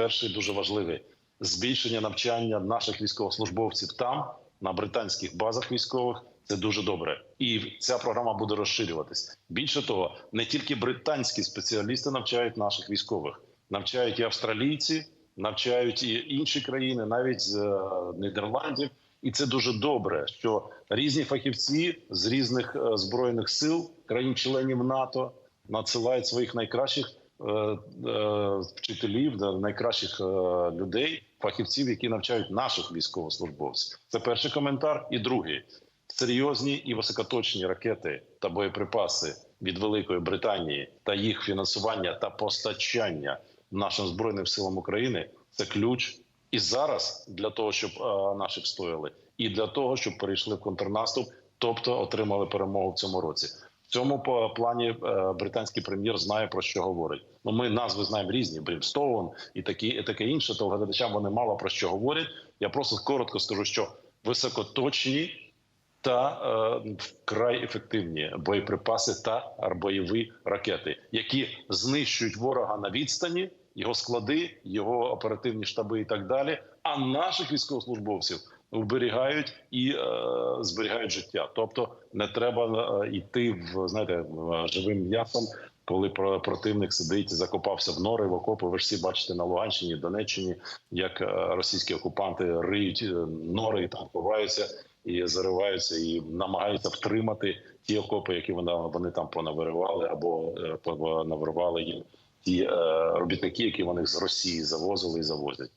перший дуже важливий збільшення навчання наших військовослужбовців там, на британських базах військових. Це дуже добре, і ця програма буде розширюватись. Більше того, не тільки британські спеціалісти навчають наших військових, навчають і австралійці, навчають і інші країни, навіть з е, Нідерландів. І це дуже добре, що різні фахівці з різних е, збройних сил країн-членів НАТО надсилають своїх найкращих вчителів, найкращих е, людей, фахівців, які навчають наших військовослужбовців. Це перший коментар. І другий серйозні і високоточні ракети та боєприпаси від Великої Британії та їх фінансування та постачання нашим збройним силам України це ключ і зараз для того, щоб е, наші встояли, і для того, щоб перейшли в контрнаступ, тобто отримали перемогу в цьому році. В цьому плані е, британський прем'єр знає про що говорить. Ну ми назви знаємо різні: Брімстоун і такі, і таке інше. То глядачам вони мало про що говорять. Я просто коротко скажу, що високоточні та е, вкрай ефективні боєприпаси та бойові ракети, які знищують ворога на відстані, його склади, його оперативні штаби і так далі. А наших військовослужбовців вберігають і е, зберігають життя. Тобто не треба е, йти в знаєте в, живим м'ясом. Коли про- противник сидить, закопався в нори в окопи. Ви ж всі бачите на Луганщині, Донеччині, як е, російські окупанти риють е, нори там ховаються і зариваються, і намагаються втримати ті окопи, які вони, вони там понавиривали або е, понавирували їм ті е, робітники, які вони з Росії завозили і завозять.